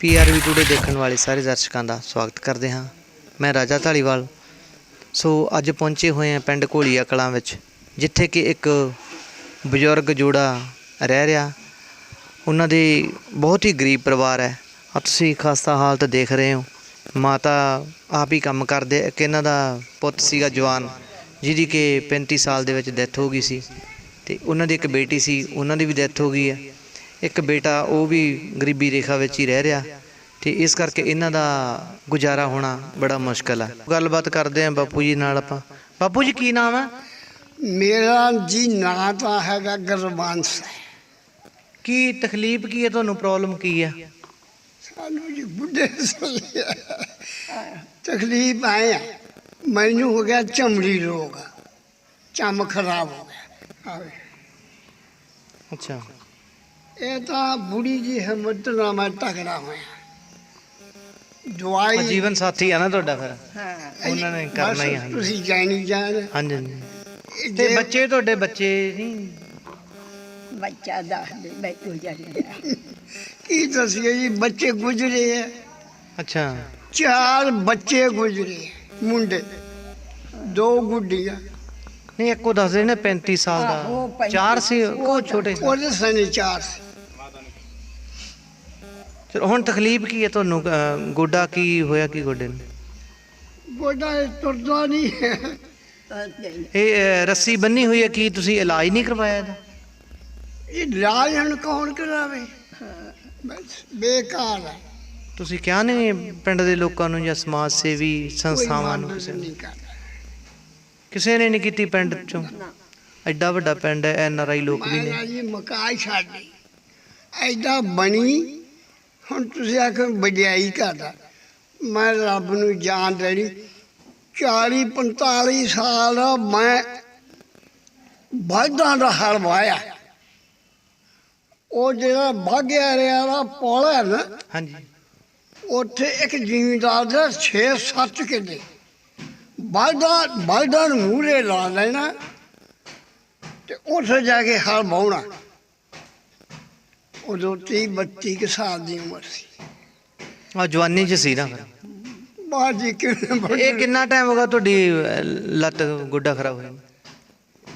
ਪੀਆਰਵੀ today ਦੇਖਣ ਵਾਲੇ ਸਾਰੇ ਦਰਸ਼ਕਾਂ ਦਾ ਸਵਾਗਤ ਕਰਦੇ ਹਾਂ। ਮੈਂ ਰਾਜਾ ਢਾਲੀਵਾਲ ਸੋ ਅੱਜ ਪਹੁੰਚੇ ਹੋਏ ਹਾਂ ਪਿੰਡ ਘੋਲੀਆ ਕਲਾਂ ਵਿੱਚ, ਜਿੱਥੇ ਕਿ ਇੱਕ ਬਜ਼ੁਰਗ ਜੋੜਾ ਰਹਿ ਰਿਹਾ। ਉਹਨਾਂ ਦੇ ਬਹੁਤ ਹੀ ਗਰੀਬ ਪਰਿਵਾਰ ਹੈ। ਆ ਤੁਸੀਂ ਖਾਸਾ ਹਾਲਤ ਦੇਖ ਰਹੇ ਹੋ। ਮਾਤਾ ਆਪ ਹੀ ਕੰਮ ਕਰਦੇ, ਇੱਕ ਇਹਨਾਂ ਦਾ ਪੁੱਤ ਸੀਗਾ ਜਵਾਨ, ਜਿਹਦੀ ਕਿ 35 ਸਾਲ ਦੇ ਵਿੱਚ ਡੈਥ ਹੋ ਗਈ ਸੀ। ਤੇ ਉਹਨਾਂ ਦੀ ਇੱਕ ਬੇਟੀ ਸੀ, ਉਹਨਾਂ ਦੀ ਵੀ ਡੈਥ ਹੋ ਗਈ ਹੈ। ਇੱਕ ਬੇਟਾ ਉਹ ਵੀ ਗਰੀਬੀ ਰੇਖਾ ਵਿੱਚ ਹੀ ਰਹਿ ਰਿਹਾ ਤੇ ਇਸ ਕਰਕੇ ਇਹਨਾਂ ਦਾ ਗੁਜ਼ਾਰਾ ਹੋਣਾ ਬੜਾ ਮੁਸ਼ਕਲ ਹੈ ਗੱਲਬਾਤ ਕਰਦੇ ਆਂ ਬਾਪੂ ਜੀ ਨਾਲ ਆਪਾਂ। ਬਾਪੂ ਜੀ ਕੀ ਨਾਮ ਹੈ ਮੇਰਾ ਜੀ ਨਾਂ ਤਾਂ ਹੈਗਾ ਗੁਰਬੰਸ ਕੀ ਤਕਲੀਫ ਕੀ ਹੈ? ਤੁਹਾਨੂੰ ਪ੍ਰੋਬਲਮ ਕੀ ਹੈ ਸਾਨੂੰ ਜੀ ਬੁੱਢੇ ਸਹੀ ਤਕਲੀਫ ਆਇਆ ਮੈਨੂੰ ਹੋ ਗਿਆ ਚਮੜੀ ਰੋਗ। ਚਮ ਖਰਾਬ ਹੋ ਗਿਆ। ਅੱਛਾ। ਇਹ ਤਾਂ ਬੁੜੀ ਜੀ ਹਿੰਮਤ ਨਾਲ ਮੈਂ ਤਗੜਾ ਹੋਇਆ। ਉਹ ਦਵਾਈ ਜੀਵਨ ਸਾਥੀ ਆ ਨਾ ਤੁਹਾਡਾ ਫਿਰ। ਹਾਂ, ਉਹਨਾਂ ਨੇ ਕਰਨਾ ਹੀ ਆ, ਬਸ। ਤੁਸੀਂ ਜਾਣੀ ਜਾਣ। ਹਾਂਜੀ ਹਾਂਜੀ। ਇਹ ਤੇ ਜੇ- ਬੱਚੇ ਤੁਹਾਡੇ ਬੱਚੇ ਨਹੀਂ ਬੱਚਾ ਦੱਸ ਦੇ ਮੈਂ ਤੂੰ ਜਾਣਿਆ ਕੀ ਦੱਸੀਏ ਜੀ ਬੱਚੇ ਗੁਜ਼ਰੇ ਆ। ਅੱਛਾ। ਚਾਰ ਬੱਚੇ ਗੁਜ਼ਰੇ ਮੁੰਡੇ। ਦੋ ਗੁੱਡੀਆਂ। ਨਹੀਂ ਇੱਕੋ ਦੱਸਦੇ ਨੇ 35 ਸਾਲ ਆਹੋ, ਦਾ। ਚਾਰ ਸੀ ਉਹ ਛੋਟੇ ਸੀ। ਉਹਦੇ ਸਨੇ ਚਾਰ ਸੀ। ਚਲੋ ਹੁਣ ਤਕਲੀਫ ਕੀ ਹੈ ਤੁਹਾਨੂੰ? ਗੋਡਾ ਕੀ ਹੋਇਆ ਕੀ ਗੋਡੇ ਨੂੰ? ਗੋਡਾ ਤੁਰਦਾ ਨਹੀਂ ਇਹ ਰੱਸੀ ਬੰਨੀ ਹੋਈ ਹੈ ਕੀ ਤੁਸੀਂ ਇਲਾਜ ਨਹੀਂ ਕਰਵਾਇਆ ਇਹਦਾ? ਇਹ ਇਲਾਜ ਹੁਣ ਕੌਣ ਕਰਾਵੇ? ਬੇਕਾਰ ਹੈ। ਤੁਸੀਂ ਕਿਹਾ ਨਹੀਂ ਪਿੰਡ ਦੇ ਲੋਕਾਂ ਨੂੰ ਜਾਂ ਸਮਾਜ ਸੇਵੀ ਸੰਸਥਾਵਾਂ ਨੂੰ ਕਿਸੇ ਨੂੰ? ਕਿਸੇ ਨੇ ਨਹੀਂ ਕੀਤੀ ਪਿੰਡ ਚੋਂ? ਐਡਾ ਵੱਡਾ ਪਿੰਡ ਹੈ ਐਨ ਆਰ ਆਈ ਲੋਕ ਵੀ ਨੇ। ਨਾ ਜੀ ਮਕਾਈ ਛੱਡੀ ਐਡਾ ਬਣੀ ਹੁਣ ਤੁਸੀਂ ਆਖੋ ਵਡਿਆਈ ਕਰਦਾ ਮੈਂ ਰੱਬ ਨੂੰ ਜਾਣ ਦੇਣੀ। 40 45 ਸਾਲ ਮੈਂ ਵਾਧਾਂ ਦਾ ਹਲ ਵਾਇਆ। ਉਹ ਜਿਹੜਾ ਬਾਗਿਆ ਰਿਆ ਦਾ ਪੁਲ ਹੈ ਨਾ ਹਾਂਜੀ। ਉੱਥੇ ਇੱਕ ਜ਼ਿਮੀਂਦਾਰ ਦੇ 6-7 ਕਿੱਲੇ। ਬਲਦਾਂ ਬਲਦਾਂ ਨੂੰ ਮੂਹਰੇ ਲਾ ਲੈਣਾ ਤੇ ਉੱਥੇ ਜਾ ਕੇ ਹਲ ਵਾਹੁਣਾ। ਉਦੋਂ ਤੀਹ 32 ਕੁ ਸਾਲ ਦੀ ਉਮਰ ਸੀ। ਆ ਜਵਾਨੀ ਚ ਸੀ ਨਾ ਫਿਰ। ਬਾਅਦ ਜੀ ਕਿਵੇਂ ਇਹ ਕਿੰਨਾ ਟਾਈਮ ਹੋ ਗਿਆ ਤੁਹਾਡੀ ਅਹ, ਲੱਤ ਗੋਡਾ ਖਰਾਬ ਹੋਇਆ? ਨੂੰ?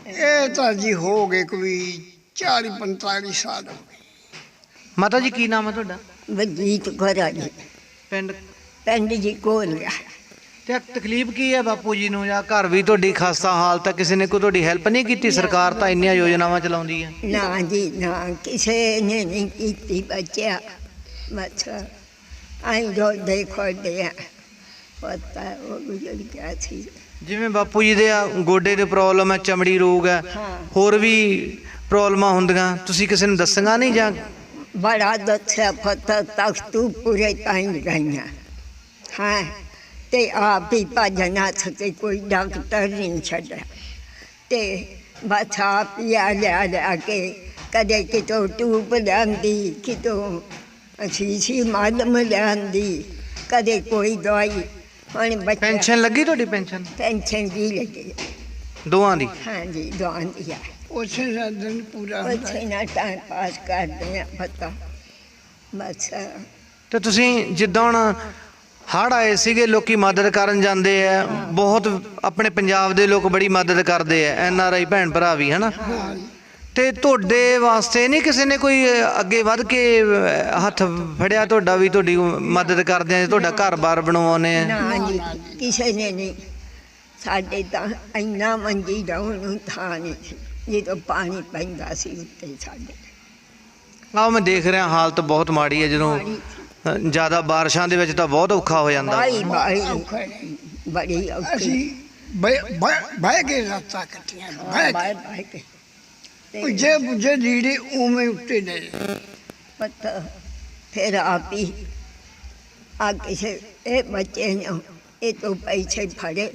ਇਹ ਤਾਂ ਜੀ ਹੋ ਗਏ ਕੋਈ 40 45 ਸਾਲ। ਹੋ ਗਏ ਮਾਤਾ ਜੀ ਕੀ ਨਾਮ ਹੈ ਤੁਹਾਡਾ? ਵਜੀਤ ਘਰਾ ਜੀ। ਪਿੰਡ? ਪਿੰਡ ਜੀ ਕੋਲ ਗਿਆ ਤੇ ਤਕਲੀਫ ਕੀ ਹੈ ਬਾਪੂ ਜੀ ਨੂੰ? ਜਾਂ ਘਰ ਵੀ ਤੁਹਾਡੀ ਖਸਤਾ ਹਾਲਤ ਹੈ? ਕਿਸੇ ਨੇ ਕੋਈ ਤੁਹਾਡੀ ਹੈਲਪ ਨਹੀਂ ਕੀਤੀ? ਸਰਕਾਰ ਤਾਂ ਇੰਨੀਆਂ ਯੋਜਨਾਵਾਂ ਚਲਾਉਂਦੀ ਹੈ। ਨਾ ਜੀ ਨਾ। ਕਿਸੇ ਨੇ ਨਹੀਂ ਕੀਤੀ ਬੱਚਿਆ। ਬਸ। ਆਈ ਜੋ ਦੇਖੋ ਦੇ ਪਤਾ ਉਹ ਗੁਜ਼ਰ ਗਿਆ ਸੀ। ਜਿਵੇਂ ਬਾਪੂ ਜੀ ਦੇ ਆ ਗੋਡੇ ਦੇ ਪ੍ਰੋਬਲਮ ਹੈ ਚਮੜੀ ਰੋਗ ਹੈ। ਹੋਰ ਵੀ ਪ੍ਰੋਬਲਮਾਂ ਹੁੰਦੀਆਂ। ਤੁਸੀਂ ਕਿਸੇ ਨੂੰ ਦੱਸਾਂਗਾ ਨਹੀਂ ਜਾਂ? ਬੜਾ ਦੱਸਿਆ ਪਤਾ। ਤੱਕ ਤੂੰ ਪੂਰੇ ਟਾਈਮ ਗਈਆਂ। ਹਾਂ? ਤੇ ਆਪ ਹੀ ਭਜਨਾ ਸਕੇ ਕੋਈ ਡਾਕਟਰ ਨਹੀਂ ਛੱਡਿਆ। ਤੇ ਬਸ ਆਪ ਆ ਲਿਆ ਲਿਆ ਕੇ ਕਦੇ ਕਿਤੋਂ ਟੂਬ ਲਿਆਂਦੀ ਕਿਤੋਂ ਅਸੀਸੀ ਮਾਲਮ ਲਿਆਂਦੀ ਕਦੇ ਕੋਈ ਦਵਾਈ। ਹੁਣ ਬੱਚਾ ਪੈਨਸ਼ਨ ਲੱਗੀ ਤੁਹਾਡੀ ਪੈਨਸ਼ਨ? ਪੈਨਸ਼ਨ ਵੀ ਲੱਗੀ ਦੋਵਾਂ ਦੀ? ਹਾਂਜੀ ਦਵਾਈ ਦੀ ਆ। ਉਸੇ ਦਾ ਦਿਨ ਪੂਰਾ ਹੁੰਦਾ। ਉੱਥੇ ਨਾ ਟਾਈਮ ਪਾਸ ਕਰਦੇ ਆ ਪਤਾ ਬਸ ਤੇ ਤੁਸੀਂ ਜਿੱਦਾਂ ਹੁਣ ਹੜ੍ਹ ਆਏ ਸੀਗੇ ਲੋਕੀ ਮਦਦ ਕਰਨ ਜਾਂਦੇ ਆ। ਬਹੁਤ ਆਪਣੇ ਪੰਜਾਬ ਦੇ ਲੋਕ ਬੜੀ ਮਦਦ ਕਰਦੇ ਆ ਐਨ ਆਰ ਆਈ ਭੈਣ ਭਰਾ ਵੀ ਹਨਾ? ਤੇ ਤੁਹਾਡੇ ਵਾਸਤੇ ਨਹੀਂ ਕਿਸੇ ਨੇ ਕੋਈ ਅੱਗੇ ਵੱਧ ਕੇ ਹੱਥ ਫੜਿਆ ਤੁਹਾਡਾ ਵੀ ਤੁਹਾਡੀ ਮਦਦ ਕਰਦੇ ਆ ਤੁਹਾਡਾ ਘਰ-ਬਾਰ ਬਣਵਾਉਨੇ ਆ? ਨਾ ਜੀ ਕਿਸੇ ਨੇ ਨਹੀਂ। ਸਾਡੇ ਤਾਂ ਇੰਨਾ ਮੰਜੀ ਡਾਉਣ ਨੂੰ ਥਾਂ ਨਹੀਂ ਜਦੋਂ ਪਾਣੀ ਪੈਂਦਾ ਸੀ ਉੱਤੇ ਸਾਡੇ। ਆਹ ਮੈਂ ਦੇਖ ਰਿਹਾ ਹਾਲਤ ਬਹੁਤ ਮਾੜੀ ਹੈ ਜਦੋਂ ਜ਼ਿਆਦਾ ਬਾਰਿਸ਼ਾਂ ਦੇ ਵਿੱਚ ਤਾਂ ਬਹੁਤ ਔਖਾ ਹੋ ਜਾਂਦਾ। ਬਾਈ ਬਾਈ ਔਖਾ ਹੈ। ਬੜੀ ਔਖੀ। ਅਸੀਂ ਬਹਿ- ਬਹਿ ਬਹਿ ਕੇ ਰਸਤਾ ਕੱਟਿਆ ਬਹਿ ਬਾਈ ਕੇ ਬਾਈ ਕੇ। ਤੇ ਪੁੱਜੇ ਪੁੱਜੇ ਲੀੜੇ ਉਵੇਂ ਉੱਤੇ ਨੇ। ਪਤਾ ਫਿਰ ਆਪ ਆ ਕਿਸੇ ਇਹ ਬੱਚੇ ਨੇ ਇਹ ਤੋਂ ਪੈਸੇ ਫੜੇ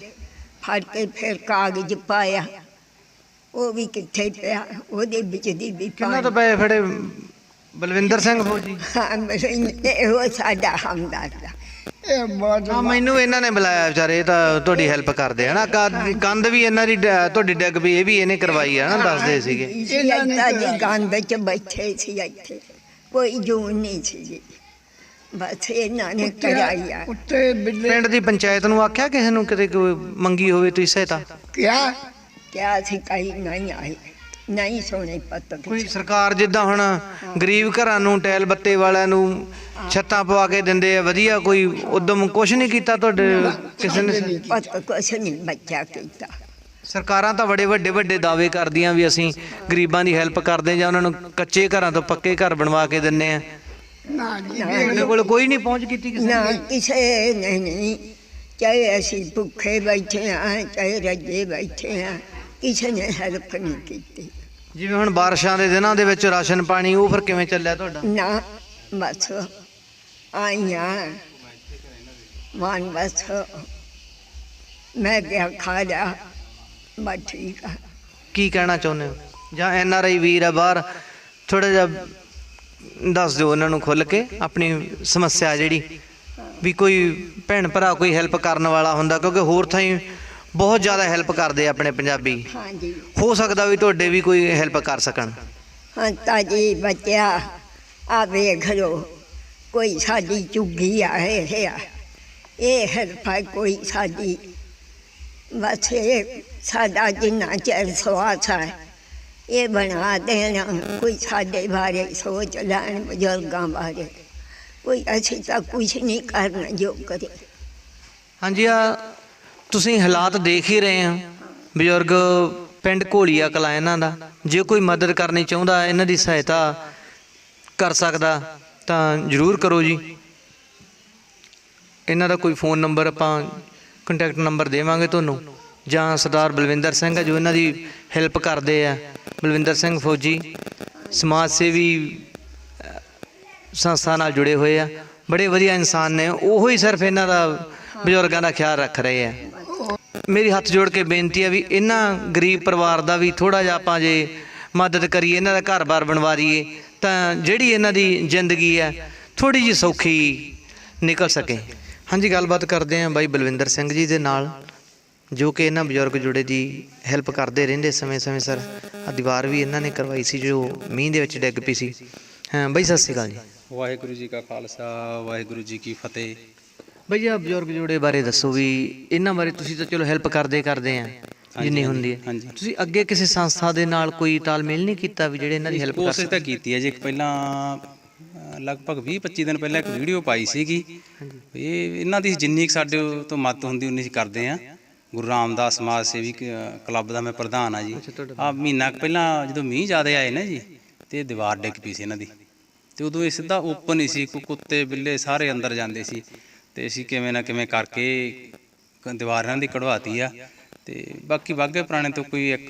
ਫੜ ਕੇ ਫਿਰ ਕਾਗਜ਼ ਪਾਇਆ। ਉਹ ਵੀ ਕਿੱਥੇ ਪਿਆ? ਉਹਦੇ ਵਿੱਚ ਦੀ ਵੀ ਕਿੰਨਾ ਤੋਂ ਪਏ ਫੜੇ? ਬਲਵਿੰਦਰ ਸਿੰਘ ਫੌਜੀ ਹਾਂ ਇਹੋ ਸਾਡਾ ਹਮਦਰਦ ਆ ਇਹ ਬਹੁਤ ਹਾਂ ਮੈਨੂੰ ਇਹਨਾਂ ਨੇ ਬੁਲਾਇਆ ਵਿਚਾਰੇ ਇਹ ਤਾਂ ਤੁਹਾਡੀ ਹੈਲਪ ਕਰਦੇ ਹਨਾ ਕੰਧ- ਕੰਧ ਵੀ ਇਹਨਾਂ ਦੀ ਡ- ਤੁਹਾਡੀ ਡੈਗ ਵੀ ਇਹ ਵੀ ਇਹਨੇ ਕਰਵਾਈ ਹੈ ਨਾ ਦੱਸਦੇ ਸੀਗੇ। ਇਹਨਾਂ ਜੀ ਗੰਦ ਚ ਬੈਠੇ ਸੀ ਇੱਥੇ। ਕੋਈ ਜੂਨ ਨਹੀਂ ਸੀ ਜੀ। ਬਸ ਇਹਨਾਂ ਨੇ ਕਰਾਈ ਆ। ਉੱਤੇ ਬਿੱਲੇ ਪਿੰਡ ਦੀ ਪੰਚਾਇਤ ਨੂੰ ਆਖਿਆ ਕਿਸੇ ਨੂੰ ਕਿਤੇ ਕੋਈ ਮੰਗੀ ਹੋਵੇ ਤੁਸੀਂ ਸਹਾਇਤਾ? ਕਿਹਾ ਕਿਆ ਸੀ ਕਹੀ ਨਹੀਂ ਆਈ ਨਹੀਂ ਸੋਨੇ ਪੱਤ ਕੋਈ ਸਰਕਾਰ ਜਿੱਦਾਂ ਹੁਣ ਗਰੀਬ ਘਰਾਂ ਨੂੰ ਟੈਲ ਬੱਤੇ ਵਾਲਿਆਂ ਨੂੰ ਛੱਤਾਂ ਪਵਾ ਕੇ ਦਿੰਦੇ ਆ ਵਧੀਆ ਕੋਈ ਉਦਮ ਕੁਛ ਨਹੀਂ ਕੀਤਾ ਤੁਹਾਡੇ ਕਿਸੇ ਨੇ? ਪੱਤ ਕੁਛ ਨਹੀਂ ਬੱਚਾ ਕੀਤਾ। ਸਰਕਾਰਾਂ ਤਾਂ ਬੜੇ ਵੱਡੇ ਵੱਡੇ ਦਾਅਵੇ ਕਰਦੀਆਂ ਵੀ ਅਸੀਂ ਗਰੀਬਾਂ ਦੀ ਹੈਲਪ ਕਰਦੇ ਜਾਂ ਉਹਨਾਂ ਨੂੰ ਕੱਚੇ ਘਰਾਂ ਤੋਂ ਪੱਕੇ ਘਰ ਬਣਵਾ ਕੇ ਦਿੰਨੇ ਆ। ਨਾ ਜੀ ਤੁਹਾਡੇ ਕੋਲ ਕੋਈ ਨਹੀਂ ਪਹੁੰਚ ਕੀਤੀ ਕਿਸੇ ਨਾ ਨੇ? ਕਿਸੇ ਨਹੀਂ। ਚਾਹੇ ਅਸੀਂ ਭੁੱਖੇ ਬੈਠੇ ਆ ਚਾਹੇ ਰੱਜੇ ਬੈਠੇ ਆ ਕਿਸੇ ਨੇ ਹੈਲਪ ਨਹੀਂ ਕੀਤੀ। ਜਿਵੇਂ ਹੁਣ ਬਾਰਿਸ਼ਾਂ ਦੇ ਦਿਨਾਂ ਦੇ ਵਿੱਚ ਰਾਸ਼ਨ ਪਾਣੀ ਉਹ ਫਿਰ ਕਿਵੇਂ ਚੱਲਿਆ ਤੁਹਾਡਾ? ਨਾ ਬਸ ਆਈਆਂ। ਮਨ ਬਸ ਮੈਂ ਕਿਹਾ ਖਾ ਜਾ। ਬਸ ਠੀਕ ਆ। ਕੀ ਕਹਿਣਾ ਚਾਹੁੰਦੇ ਹੋ? ਜਾਂ ਐਨ ਆਰ ਆਈ ਵੀਰ ਆ ਬਾਹਰ ਥੋੜਾ ਜਿਹਾ ਦੱਸ ਦਿਓ ਉਹਨਾਂ ਨੂੰ ਖੁੱਲ ਕੇ ਆਪਣੀ ਸਮੱਸਿਆ ਜਿਹੜੀ ਵੀ ਕੋਈ ਭੈਣ ਭਰਾ ਕੋਈ ਹੈਲਪ ਕਰਨ ਵਾਲਾ ਹੁੰਦਾ ਕਿਉਂਕਿ ਹੋਰ ਥਾਈਂ ਬਹੁਤ ਜ਼ਿਆਦਾ ਹੈਲਪ ਕਰਦੇ ਆ ਆਪਣੇ ਪੰਜਾਬੀ। ਹਾਂਜੀ। ਹੋ ਸਕਦਾ ਵੀ ਤੁਹਾਡੇ ਵੀ ਕੋਈ ਹੈਲਪ ਕਰ ਸਕਣ। ਹਾਂ ਤਾਜੀ ਬੱਚਿਆ ਆ ਵੇਖ ਲੋ ਕੋਈ ਸਾਡੀ ਚੁੱਗੀ ਆਏ ਹੈ ਇਹ ਹੈਲਪਾ ਕੋਈ ਸਾਡੀ। ਬਸ ਇਹ ਸਾਡਾ ਜਿੰਨਾ ਚਿਰ ਸਵਾਸ ਹੈ ਇਹ ਬਣਾ ਦੇਣਾ। ਕੋਈ ਸਾਡੇ ਬਾਰੇ ਸੋਚ ਲੈਣ ਬਜ਼ੁਰਗਾਂ ਬਾਰੇ। ਕੋਈ ਅਸੀਂ ਤਾਂ ਕੁਛ ਨਹੀਂ ਕਰਨਾ ਜੋ ਕਰੇ। ਹਾਂਜੀ ਆ ਤੁਸੀਂ ਹਾਲਾਤ ਦੇਖ ਹੀ ਰਹੇ ਆ। ਬਜ਼ੁਰਗ ਪਿੰਡ ਘੋਲੀਆ ਕਲਾ ਇਹਨਾਂ ਦਾ। ਜੇ ਕੋਈ ਮਦਦ ਕਰਨੀ ਚਾਹੁੰਦਾ, ਇਹਨਾਂ ਦੀ ਸਹਾਇਤਾ ਕਰ ਸਕਦਾ, ਤਾਂ ਜਰੂਰ ਕਰੋ ਜੀ। ਇਹਨਾਂ ਦਾ ਕੋਈ ਫੋਨ ਨੰਬਰ ਆਪਾਂ ਕੰਟੈਕਟ ਨੰਬਰ ਦੇਵਾਂਗੇ ਤੁਹਾਨੂੰ। ਜਾਂ ਸਰਦਾਰ ਬਲਵਿੰਦਰ ਸਿੰਘ ਹੈ ਜੋ ਇਹਨਾਂ ਦੀ ਹੈਲਪ ਕਰਦੇ ਆ। ਬਲਵਿੰਦਰ ਸਿੰਘ ਫੌਜੀ ਸਮਾਜ ਸੇਵੀ ਸੰਸਥਾ ਨਾਲ ਜੁੜੇ ਹੋਏ ਆ। ਬੜੇ ਵਧੀਆ ਇਨਸਾਨ ਨੇ। ਉਹੋ ਹੀ ਸਿਰਫ ਇਹਨਾਂ ਦਾ ਬਜ਼ੁਰਗਾਂ ਦਾ ਖਿਆਲ ਰੱਖ ਰਹੇ ਆ। ਮੇਰੀ ਹੱਥ ਜੋੜ ਕੇ ਬੇਨਤੀ ਹੈ ਵੀ ਇਹਨਾਂ ਗਰੀਬ ਪਰਿਵਾਰ ਦਾ ਵੀ ਥੋੜਾ ਜਿਹਾ ਆਪਾਂ ਜੇ ਮਦਦ ਕਰੀਏ ਇਹਨਾਂ ਦਾ ਘਰ-ਬਾਰ ਬਣਵਾ ਦਈਏ ਤਾਂ ਜਿਹੜੀ ਇਹਨਾਂ ਦੀ ਜ਼ਿੰਦਗੀ ਹੈ ਥੋੜੀ ਜਿਹੀ ਸੌਖੀ ਨਿਕਲ ਸਕੇ। ਹਾਂਜੀ ਗੱਲਬਾਤ ਕਰਦੇ ਹਾਂ ਬਾਈ ਬਲਵਿੰਦਰ ਸਿੰਘ ਜੀ ਦੇ ਨਾਲ ਜੋ ਕਿ ਇਹਨਾਂ ਬਜ਼ੁਰਗ ਜੁੜੇ ਦੀ ਹੈਲਪ ਕਰਦੇ ਰਹਿੰਦੇ ਸਮੇਂ-ਸਮੇਂ ਸਰ। ਆ ਦੀਵਾਰ ਵੀ ਇਹਨਾਂ ਨੇ ਕਰਵਾਈ ਸੀ ਜੋ ਮੀਂਹ ਦੇ ਵਿੱਚ ਡਿੱਗ ਪਈ ਸੀ। ਹਾਂ ਬਾਈ ਸਤਿ ਸ਼੍ਰੀ ਅਕਾਲ ਜੀ। ਵਾਹਿਗੁਰੂ ਜੀ ਕਾ ਖਾਲਸਾ ਵਾਹਿਗੁਰੂ ਜੀ ਕੀ ਫਤਿਹ। ਬਈ ਆ ਬਜ਼ੁਰਗ ਜੋੜੇ ਬਾਰੇ ਦੱਸੋ ਵੀ ਇਹਨਾਂ ਬਾਰੇ ਤੁਸੀਂ ਤਾਂ ਚਲੋ ਹੈਲਪ ਕਰਦੇ ਕਰਦੇ ਆ ਜਿੰਨੀ ਹੁੰਦੀ ਹੈ। ਤੁਸੀਂ ਅੱਗੇ ਕਿਸੇ ਸੰਸਥਾ ਦੇ ਨਾਲ ਕੋਈ ਤਾਲਮੇਲ ਨਹੀਂ ਕੀਤਾ ਵੀ ਜਿਹੜੇ ਇਹਨਾਂ ਦੀ ਹੈਲਪ ਕਰ ਕੋਸ਼ਿਸ਼ ਤਾਂ ਕੀਤੀ ਹੈ ਜੀ। ਪਹਿਲਾਂ ਲਗਭਗ 20 25 ਦਿਨ ਪਹਿਲਾਂ ਇੱਕ ਵੀਡੀਓ ਪਾਈ ਸੀਗੀ। ਇਹ ਇਹਨਾਂ ਦੀ ਜਿੰਨੀ ਸਾਡੇ ਤੋਂ ਮਦਦ ਹੁੰਦੀ ਉਨੀ ਕਰਦੇ ਆ। ਗੁਰੂ ਰਾਮਦਾਸ ਸਮਾਜ ਸੇਵੀ ਕਲੱਬ ਦਾ ਮੈਂ ਪ੍ਰਧਾਨ ਆ ਜੀ। ਆ ਮਹੀਨਾ ਪਹਿਲਾਂ ਜਦੋਂ ਮੀਂਹ ਜ਼ਿਆਦਾ ਆਏ ਨਾ ਜੀ ਤੇ ਦੀਵਾਰ ਡਿੱਗ ਪਈ ਸੀ ਇਹਨਾਂ ਦੀ। ਤੇ ਉਦੋਂ ਇਹ ਸਿੱਧਾ ਓਪਨ ਹੀ ਸੀ ਕੁੱਤੇ ਬਿੱਲੇ ਸਾਰੇ ਅੰਦਰ ਜਾਂਦੇ ਸੀ। ਤੇ ਅਸੀਂ ਕਿਵੇਂ ਨਾ ਕਿਵੇਂ ਕਰਕੇ ਦੀਵਾਰ ਦੀ ਕਢਵਾਤੀ ਆ। ਤੇ ਬਾਕੀ ਬਾਗੇ ਪੁਰਾਣੇ ਤੋਂ ਕੋਈ ਇੱਕ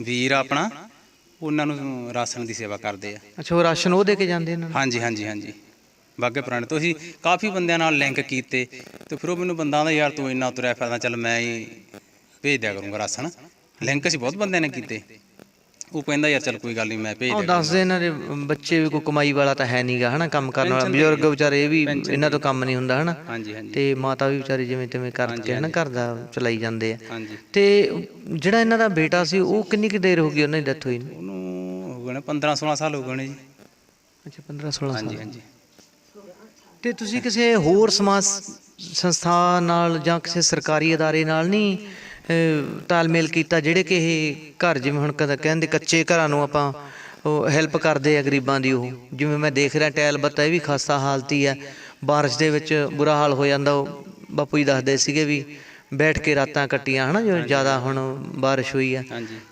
ਵੀਰ ਆਪਣਾ ਉਹਨਾਂ ਨੂੰ ਰਾਸ਼ਨ ਦੀ ਸੇਵਾ ਕਰਦੇ ਆ। ਅੱਛਾ ਉਹ ਰਾਸ਼ਨ ਉਹ ਦੇ ਕੇ ਜਾਂਦੇ ਇਹਨਾਂ ਨੂੰ? ਹਾਂਜੀ ਹਾਂਜੀ ਹਾਂਜੀ। ਬਾਗੇ ਪੁਰਾਣੇ ਤੋਂ ਅਸੀਂ ਕਾਫੀ ਬੰਦਿਆਂ ਨਾਲ ਲਿੰਕ ਕੀਤੇ। ਤੇ ਫਿਰ ਉਹ ਮੈਨੂੰ ਬੰਦਾ ਦਾ ਯਾਰ ਤੂੰ ਇੰਨਾ ਤੁਰਿਆ ਫਿਰਦਾ ਚੱਲ ਮੈਂ ਹੀ ਭੇਜ ਦਿਆ ਕਰੂੰਗਾ ਰਾਸ਼ਨ। ਲਿੰਕ ਅਸੀਂ ਬਹੁਤ ਬੰਦਿਆਂ ਨੇ ਕੀਤੇ। ਉਹ ਕਹਿੰਦਾ ਯਾਰ ਚੱਲ ਕੋਈ ਗੱਲ ਨਹੀਂ ਮੈਂ ਭੇਜ ਉਹ ਦੱਸਦੇ ਇਹਨਾਂ ਦੇ ਬੱਚੇ ਵੀ ਕੋਈ ਕਮਾਈ ਵਾਲਾ ਤਾਂ ਹੈ ਨਹੀਂਗਾ ਹਨਾ ਕੰਮ ਕਰਨ ਵਾਲਾ। ਬਜ਼ੁਰਗ ਵਿਚਾਰੇ ਇਹ ਵੀ ਇਹਨਾਂ ਤੋਂ ਕੰਮ ਨਹੀਂ ਹੁੰਦਾ ਹਨਾ। ਹਾਂਜੀ ਹਾਂਜੀ। ਤੇ ਮਾਤਾ ਵੀ ਵਿਚਾਰੇ ਜਿਵੇਂ ਤਿਵੇਂ ਕਰਕੇ ਹਨਾ ਘਰ ਦਾ ਚਲਾਈ ਜਾਂਦੇ ਆ। ਹਾਂਜੀ। ਤੇ ਜਿਹੜਾ ਇਹਨਾਂ ਦਾ ਬੇਟਾ ਸੀ ਉਹ ਕਿੰਨੀ ਕੁ ਦੇਰ ਹੋ ਗਈ ਉਹਨਾਂ ਦੀ ਡੈਥ ਹੋਈ ਨੂੰ? ਉਹਨੂੰ ਹੋ ਗਏ ਨੇ 15 16 ਸਾਲ ਹੋ ਗਏ ਨੇ ਜੀ। ਅੱਛਾ 15 16 ਹਾਂਜੀ ਸਾਲ। ਹਾਂਜੀ। ਤੇ ਤੁਸੀਂ ਕਿਸੇ ਹੋਰ ਸਮਾਜ ਸੰਸਥਾ ਨਾਲ ਜਾਂ ਕਿਸੇ ਸਰਕਾਰੀ ਅਦਾਰੇ ਨਾਲ ਨਹੀਂ ਤਾਲਮੇਲ ਕੀਤਾ ਜਿਹੜੇ ਕਿ ਇਹ ਘਰ ਜਿਵੇਂ ਹੁਣ ਕਦੇ ਕਹਿੰਦੇ ਕੱਚੇ ਘਰਾਂ ਨੂੰ ਆਪਾਂ ਉਹ ਹੈਲਪ ਕਰਦੇ ਆ ਗਰੀਬਾਂ ਦੀ ਉਹ। ਜਿਵੇਂ ਮੈਂ ਦੇਖ ਰਿਹਾ ਟੈਲ ਬੱਤਾ ਇਹ ਵੀ ਖਾਸਾ ਹਾਲਤ ਹੀ ਆ। ਬਾਰਿਸ਼ ਦੇ ਵਿੱਚ ਬੁਰਾ ਹਾਲ ਹੋ ਜਾਂਦਾ ਉਹ ਬਾਪੂ ਜੀ ਦੱਸਦੇ ਸੀਗੇ ਵੀ ਬੈਠ ਕੇ ਰਾਤਾਂ ਕੱਟੀਆਂ ਹਨਾ ਜੋ ਜ਼ਿਆਦਾ ਹੁਣ ਬਾਰਿਸ਼ ਹੋਈ ਆ।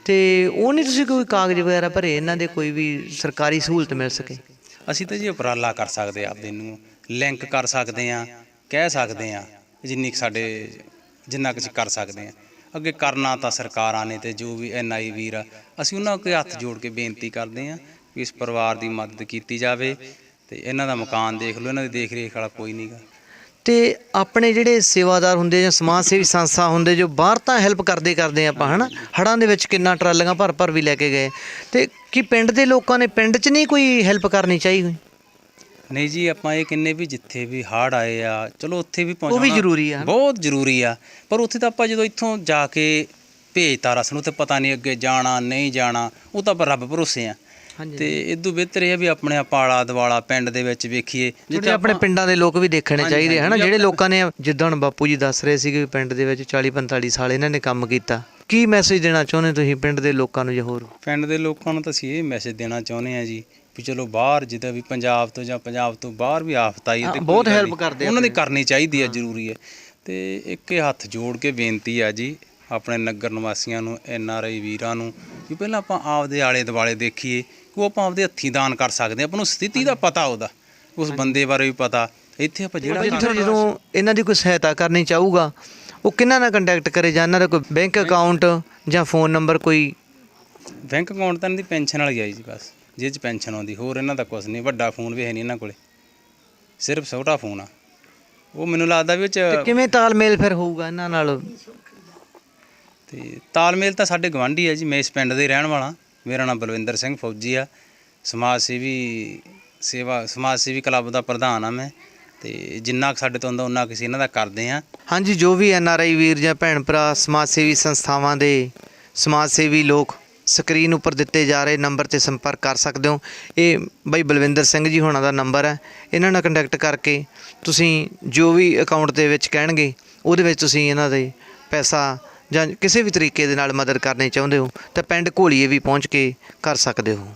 ਤੇ ਉਹ ਨਹੀਂ ਤੁਸੀਂ ਕੋਈ ਕਾਗਜ਼ ਵਗੈਰਾ ਭਰੇ ਇਹਨਾਂ ਦੇ ਕੋਈ ਵੀ ਸਰਕਾਰੀ ਸਹੂਲਤ ਮਿਲ ਸਕੇ? ਅਸੀਂ ਤਾਂ ਜੀ ਉਪਰਾਲਾ ਕਰ ਸਕਦੇ ਆ ਆਪਦੇ ਨੂੰ ਲਿੰਕ ਕਰ ਸਕਦੇ ਆ ਕਹਿ ਸਕਦੇ ਆ ਜਿੰਨੀ ਕੁ ਸਾਡੇ ਜਿੰਨਾ ਕੁ ਕਰ ਸਕਦੇ ਆ। ਅੱਗੇ ਕਰਨਾ ਤਾਂ ਸਰਕਾਰਾਂ ਨੇ ਤੇ ਜੋ ਵੀ ਐਨਆਈ ਵੀਰ ਆ, ਅਸੀਂ ਉਹਨਾਂ ਅੱਗੇ ਹੱਥ ਜੋੜ ਕੇ ਬੇਨਤੀ ਕਰਦੇ ਆ ਕਿ ਇਸ ਪਰਿਵਾਰ ਦੀ ਮਦਦ ਕੀਤੀ ਜਾਵੇ ਤੇ ਇਹਨਾਂ ਦਾ ਮਕਾਨ ਦੇਖ ਲਓ, ਇਹਨਾਂ ਦੀ ਦੇਖ ਰੇਖ ਵਾਲਾ ਕੋਈ ਨਹੀਂਗਾ ਤੇ ਆਪਣੇ ਜਿਹੜੇ ਸੇਵਾਦਾਰ ਹੁੰਦੇ ਜਾਂ ਸਮਾਜ ਸੇਵੀ ਸੰਸਥਾ ਹੁੰਦੇ ਜੋ ਬਾਹਰ ਤਾਂ ਹੈਲਪ ਕਰਦੇ ਕਰਦੇ ਆਪਾਂ ਹਨਾ ਹੜਾਂ ਦੇ ਵਿੱਚ ਕਿੰਨਾ ਟਰਾਲੀਆਂ ਭਰ ਭਰ ਵੀ ਲੈ ਕੇ ਗਏ। ਤੇ ਕੀ ਪਿੰਡ ਦੇ ਲੋਕਾਂ ਨੇ ਪਿੰਡ 'ਚ ਨਹੀਂ ਕੋਈ ਹੈਲਪ ਕਰਨੀ ਚਾਹੀਦੀ? ਨਹੀਂ ਜੀ ਆਪਾਂ ਇਹ ਕਿੰਨੇ ਵੀ ਜਿੱਥੇ ਵੀ ਹੜ ਆਏ ਆ ਚਲੋ ਉੱਥੇ ਵੀ ਉਹ ਵੀ ਪਹੁੰਚਣਾ ਜ਼ਰੂਰੀ ਆ। ਬਹੁਤ ਜ਼ਰੂਰੀ ਆ। ਪਰ ਉੱਥੇ ਤਾਂ ਆਪਾਂ ਜਦੋਂ ਇੱਥੋਂ ਜਾ ਕੇ ਭੇਜਤਾ ਰਸ ਨੂੰ ਤੇ ਪਤਾ ਨਹੀਂ ਅੱਗੇ ਜਾਣਾ ਨਹੀਂ ਜਾਣਾ ਉਹ ਤਾਂ ਆਪਾਂ ਰੱਬ ਭਰੋਸੇ ਆ। ਹਾਂਜੀ। ਤੇ ਇਦੋਂ ਬਿਹਤਰ ਇਹ ਆ ਵੀ ਆਪਣੇ ਆਪ ਆਲਾ ਦਵਾਲਾ ਪਿੰਡ ਦੇ ਵਿੱਚ ਵੇਖੀਏ ਜਿਹੜੇ ਆਪਣੇ ਪਿੰਡਾਂ ਦੇ ਲੋਕ ਵੀ ਦੇਖਣੇ ਹਾਂਜੀ, ਚਾਹੀਦੇ ਹਨਾ? ਹਾਂਜੀ, ਜਿਹੜੇ ਲੋਕਾਂ ਨੇ ਜਿੱਦਾਂ ਹੁਣ ਬਾਪੂ ਜੀ ਦੱਸ ਰਹੇ ਸੀਗੇ ਵੀ ਪਿੰਡ ਦੇ ਵਿੱਚ 40 45 ਸਾਲ ਇਹਨਾਂ ਨੇ ਕੰਮ ਕੀਤਾ ਕੀ ਮੈਸੇਜ ਦੇਣਾ ਚਾਹੁੰਦੇ ਤੁਸੀਂ ਪਿੰਡ ਦੇ ਲੋਕਾਂ ਨੂੰ ਜਾਂ ਹੋਰ? ਪਿੰਡ ਦੇ ਲੋਕਾਂ ਨੂੰ ਤਾਂ ਅਸੀਂ ਇਹ ਮੈਸੇਜ ਦੇਣਾ ਚਾਹੁੰਦੇ ਆ ਜੀ ਵੀ ਚਲੋ ਬਾਹਰ ਜਿੱਦਾਂ ਵੀ ਪੰਜਾਬ ਤੋਂ ਜਾਂ ਪੰਜਾਬ ਤੋਂ ਬਾਹਰ ਵੀ ਆਫਤ ਆਈ ਹੈ ਤੇ ਬਹੁਤ ਨਹੀਂ। ਕਰਦੇ ਆ ਉਹਨਾਂ ਦੀ। ਕਰਨੀ ਚਾਹੀਦੀ ਹੈ ਜ਼ਰੂਰੀ ਹੈ। ਤੇ ਇੱਕ ਹੱਥ ਜੋੜ ਕੇ ਬੇਨਤੀ ਆ ਜੀ ਆਪਣੇ ਨਗਰ ਨਿਵਾਸੀਆਂ ਨੂੰ ਐਨ ਆਰ ਆਈ ਵੀਰਾਂ ਨੂੰ ਵੀ ਪਹਿਲਾਂ ਆਪਾਂ ਆਪਦੇ ਆਲੇ ਦੁਆਲੇ ਦੇਖੀਏ ਕਿ ਉਹ ਆਪਾਂ ਆਪਦੇ ਹੱਥੀਂ ਦਾਨ ਕਰ ਸਕਦੇ ਆਪਾਂ ਨੂੰ ਸਥਿਤੀ ਦਾ ਪਤਾ ਉਹਦਾ ਉਸ ਬੰਦੇ ਬਾਰੇ ਵੀ ਪਤਾ। ਇੱਥੇ ਆਪਾਂ ਜਿਹੜਾ ਜਿੱਥੇ ਜਦੋਂ ਇਹਨਾਂ ਦੀ ਕੋਈ ਸਹਾਇਤਾ ਕਰਨੀ ਚਾਹੂਗਾ ਉਹ ਕਿਹਨਾਂ ਨਾਲ ਕੰਟੈਕਟ ਕਰੇ ਜਾਂ ਇਹਨਾਂ ਦਾ ਕੋਈ ਬੈਂਕ ਅਕਾਊਂਟ ਜਾਂ ਫੋਨ ਨੰਬਰ ਕੋਈ? ਬੈਂਕ ਅਕਾਊਂਟ ਤਾਂ ਇਹਨਾਂ ਦੀ ਪੈਨਸ਼ਨ ਵਾਲੀ ਆਈ ਜੀ ਬਸ। ਜਿਹਦੇ ਚ ਪੈਨਸ਼ਨ ਆਉਂਦੀ ਹੋਰ ਇਹਨਾਂ ਦਾ ਕੁਝ ਨਹੀਂ ਵੱਡਾ ਫੋਨ ਵੀ ਹੈ ਨਹੀਂ ਇਹਨਾਂ ਕੋਲੇ। ਸਿਰਫ ਛੋਟਾ ਫੋਨ ਆ। ਉਹ ਮੈਨੂੰ ਲੱਗਦਾ ਵੀ ਉਹ ਤੇ ਚ ਕਿਵੇਂ ਤਾਲਮੇਲ ਫਿਰ ਹੋਊਗਾ ਇਹਨਾਂ ਨਾਲ? ਤੇ ਤਾਲਮੇਲ ਤਾਂ ਸਾਡੇ ਗਵਾਂਢੀ ਹੈ ਜੀ ਮੈਂ ਇਸ ਪਿੰਡ ਦੇ ਰਹਿਣ ਵਾਲਾ। ਮੇਰਾ ਨਾਮ ਬਲਵਿੰਦਰ ਸਿੰਘ ਫੌਜੀ ਆ। ਸਮਾਜ ਸੇਵੀ ਸੇਵਾ ਸਮਾਜ ਸੇਵੀ ਕਲੱਬ ਦਾ ਪ੍ਰਧਾਨ ਆ ਮੈਂ। ਤੇ ਜਿੰਨਾ ਕੁ ਸਾਡੇ ਤੋਂ ਹੁੰਦਾ ਉਹਨਾਂ ਕਿਸੇ ਇਹਨਾਂ ਦਾ ਕਰਦੇ ਆ। ਹਾਂਜੀ ਜੋ ਵੀ ਐਨ ਆਰ ਆਈ ਵੀਰ ਜਾਂ ਭੈਣ ਭਰਾ ਸਮਾਜ ਸੇਵੀ ਸੰਸਥਾਵਾਂ ਦੇ ਸਮਾਜ ਸੇਵੀ ਲੋਕ ਸਕਰੀਨ ਉੱਪਰ ਦਿੱਤੇ ਜਾ ਰਹੇ ਨੰਬਰ ਤੇ ਸੰਪਰਕ ਕਰ ਸਕਦੇ ਹੋ। ਇਹ ਬਾਈ ਬਲਵਿੰਦਰ ਸਿੰਘ ਜੀ ਹੋਣਾ ਦਾ ਨੰਬਰ ਹੈ। ਇਹਨਾਂ ਨਾਲ ਕੰਟੈਕਟ ਕਰਕੇ ਤੁਸੀਂ ਜੋ ਵੀ ਅਕਾਊਂਟ ਦੇ ਵਿੱਚ ਕਹਿਣਗੇ, ਉਹਦੇ ਵਿੱਚ ਤੁਸੀਂ ਇਹਨਾਂ ਦੇ ਪੈਸਾ ਜਾਂ ਕਿਸੇ ਵੀ ਤਰੀਕੇ ਦੇ ਨਾਲ ਮਦਦ ਕਰਨੀ ਚਾਹੁੰਦੇ ਹੋ, ਤਾਂ ਪਿੰਡ ਘੋਲੀਏ ਵੀ ਪਹੁੰਚ ਕੇ ਕਰ ਸਕਦੇ ਹੋ।